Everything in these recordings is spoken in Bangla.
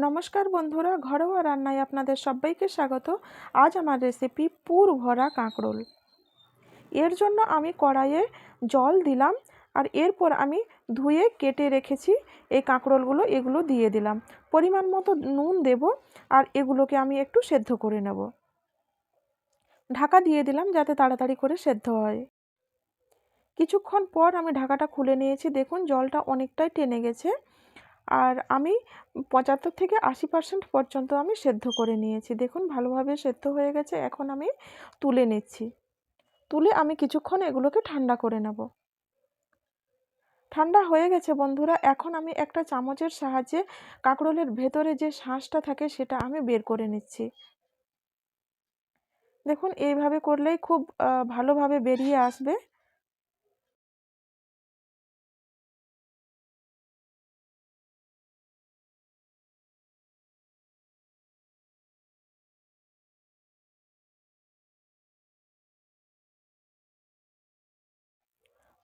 নমস্কার বন্ধুরা, ঘরোয়া রান্নায় আপনাদের সবাইকে স্বাগত। আজ আমার রেসিপি পুর ভরা কাঁকরোল। এর জন্য আমি কড়াইয়ে জল দিলাম আর এরপর আমি ধুয়ে কেটে রেখেছি। এই কাঁকরোলগুলো এগুলো দিয়ে দিলাম। পরিমাণ মতো নুন দেব আর এগুলোকে আমি একটু সেদ্ধ করে নেব। ঢাকা দিয়ে দিলাম যাতে তাড়াতাড়ি করে সেদ্ধ হয়। কিছুক্ষণ পর আমি ঢাকাটা খুলে নিয়েছি। দেখুন, জলটা অনেকটাই টেনে গেছে। আর আমি পঁচাত্তর থেকে আশি পার্সেন্ট পর্যন্ত আমি সেদ্ধ করে নিয়েছি। দেখুন, ভালোভাবে সেদ্ধ হয়ে গেছে। এখন আমি তুলে নিচ্ছি। তুলে আমি কিছুক্ষণ এগুলোকে ঠান্ডা করে নেব। ঠান্ডা হয়ে গেছে বন্ধুরা। এখন আমি একটা চামচের সাহায্যে কাঁকরোলের ভেতরে যে শাঁসটা থাকে সেটা আমি বের করে নিচ্ছি। দেখুন, এইভাবে করলেই খুব ভালোভাবে বেরিয়ে আসবে।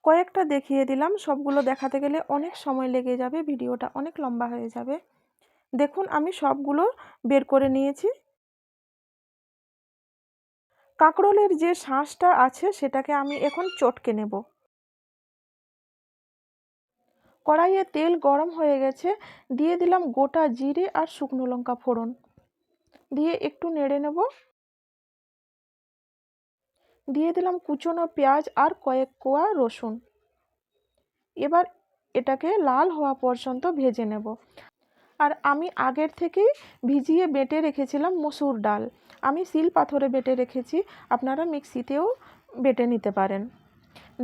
কয়েকটা দেখিয়ে দিলাম। সবগুলো দেখাতে গেলে অনেক সময় লেগে যাবে, ভিডিওটা অনেক লম্বা হয়ে যাবে। দেখুন, আমি সবগুলো বের করে নিয়েছি। কাঁকরোলের যে শাঁসটা আছে, সেটাকে আমি এখন চটকে নেব। কড়াইয়ে তেল গরম হয়ে গেছে। দিয়ে দিলাম গোটা জিরে আর শুকনো লঙ্কা ফোড়ন। দিয়ে একটু নেড়ে নেব। দিয়ে দিলাম কুচনো পেঁয়াজ আর কয়েক কোয়া রসুন। এবার এটাকে লাল হওয়া পর্যন্ত ভেজে নেব। আর আমি আগের থেকেই ভিজিয়ে বেটে রেখেছিলাম মসুর ডাল। আমি শিল পাথরে বেটে রেখেছি, আপনারা মিক্সিতেও বেটে নিতে পারেন।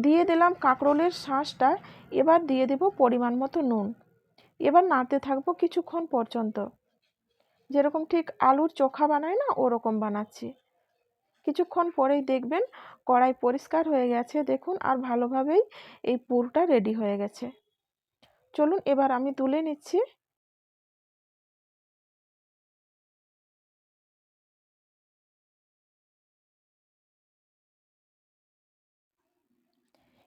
দিয়ে দিলাম কাঁকরোলের শাঁসটা, এবার দিয়ে দেব পরিমাণ মতো নুন। এবার নাড়তে থাকব কিছুক্ষণ পর্যন্ত। যেরকম ঠিক আলুর চোখা বানায় না, ওরকম বানাচ্ছি। কিছুক্ষণ পরেই দেখবেন কড়াই পরিষ্কার হয়ে গেছে, দেখুন, আর ভালোভাবেই এই পুরটা রেডি হয়ে গেছে। চলুন, এবার আমি তুলে নিচ্ছি।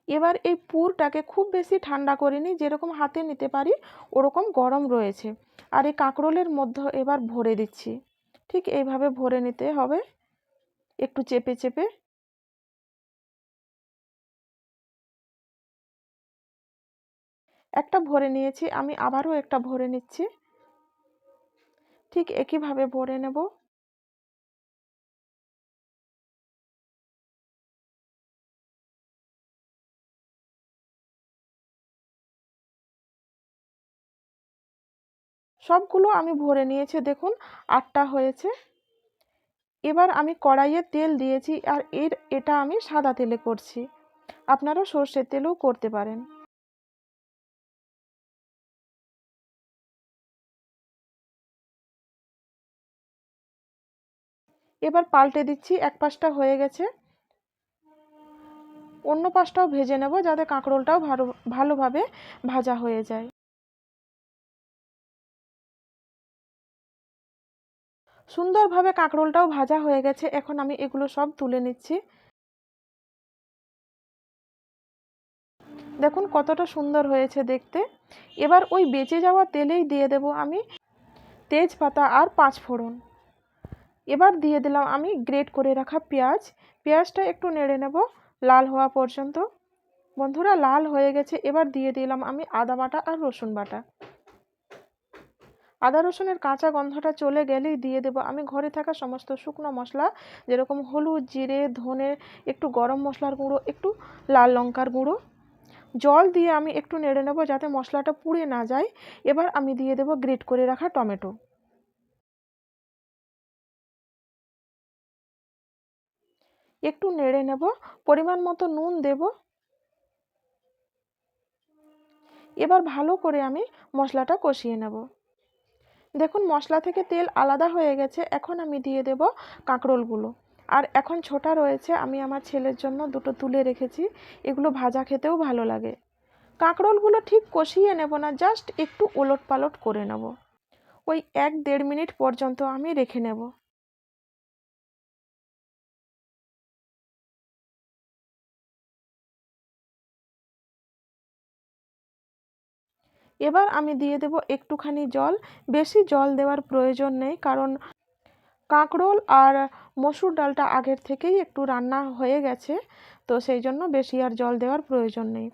এবার এই পুরটাকে খুব বেশি ঠান্ডা করিনি যেরকম হাতে নিতে পারি, ওরকম গরম রয়েছে। আর এই কাঁকরোলের মধ্যে এবার ভরে দিচ্ছি। ঠিক এইভাবে ভরে নিতে হবে। একটু চেপে চেপে। একটা ভরে নিয়েছি, আমি আবারও একটা ভরে নিচ্ছি। ঠিক একইভাবে ভরে নেব। সবগুলো আমি ভরে নিয়েছি, দেখুন, আটটা হয়েছে। এবার আমি কড়াইয়ে তেল দিয়েছি আর এর, এটা আমি সাদা তেলে করছি। আপনারা সর্ষের তেলও করতে পারেন। এবার পাল্টে দিচ্ছি, এক পাশটা হয়ে গেছে। অন্য পাশটাও ভেজে নেব যাতে কাঁকরোলটাও ভালো, ভালোভাবে ভাজা হয়ে যায়। সুন্দরভাবে কাঁকরোলটাও ভাজা হয়ে গেছে। এখন আমি এগুলো সব তুলে নিচ্ছি। দেখুন কতটা সুন্দর হয়েছে দেখতে। এবার ওই বেঁচে যাওয়া তেলেই দিয়ে দেব আমি তেজপাতা আর পাঁচ ফোড়ন। এবার দিয়ে দিলাম আমি গ্রেট করে রাখা পেঁয়াজ। পেঁয়াজটা একটু নেড়ে নেব লাল হওয়া পর্যন্ত। বন্ধুরা, লাল হয়ে গেছে। এবার দিয়ে দিলাম আমি আদা বাটা আর রসুন বাটা। আদা রসুনের কাঁচা গন্ধটা চলে গেলেই দিয়ে দেবো। আমি ঘরে থাকা সমস্ত শুকনো মশলা, যেরকম হলুদ, জিরে, ধনে, একটু গরম মশলার গুঁড়ো, একটু লাল লঙ্কার গুঁড়ো, জল দিয়ে আমি একটু নেড়ে নেব যাতে মশলাটা পুড়ে না যায়। এবার আমি দিয়ে দেবো গ্রেট করে রাখা টমেটো। একটু নেড়ে নেব, পরিমাণ মতো নুন দেব। এবার ভালো করে আমি মশলাটা কষিয়ে নেব। দেখুন, মশলা থেকে তেল আলাদা হয়ে গেছে। এখন আমি দিয়ে দেব কাঁকরোলগুলো। আর এখন ছোটা রয়েছে, আমি আমার ছেলের জন্য দুটো তুলে রেখেছি। এগুলো ভাজা খেতেও ভালো লাগে। কাঁকরোলগুলো ঠিক কষিয়ে নেব না, জাস্ট একটু ওলট পালট করে নেব। ওই এক দেড় মিনিট পর্যন্ত আমি রেখে নেব। এবার আমি দিয়ে দেব একটুখানি জল। বেশি জল দেওয়ার প্রয়োজন নেই, কারণ কাঁকরোল আর মসুর ডালটা আগের থেকেই একটু রান্না হয়ে গেছে, তো সেই জন্য বেশি আর জল দেওয়ার প্রয়োজন নেই।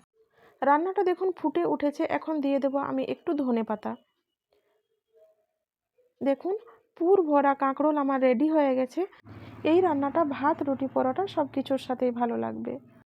রান্নাটা দেখুন ফুটে উঠেছে, এখন দিয়ে দেব আমি একটু ধনে পাতা। দেখুন, পুর ভরা কাঁকরোল আমার রেডি হয়ে গেছে। এই রান্নাটা, ভাত, রুটি, পরোটা সব কিছুর সাথেই ভালো লাগবে।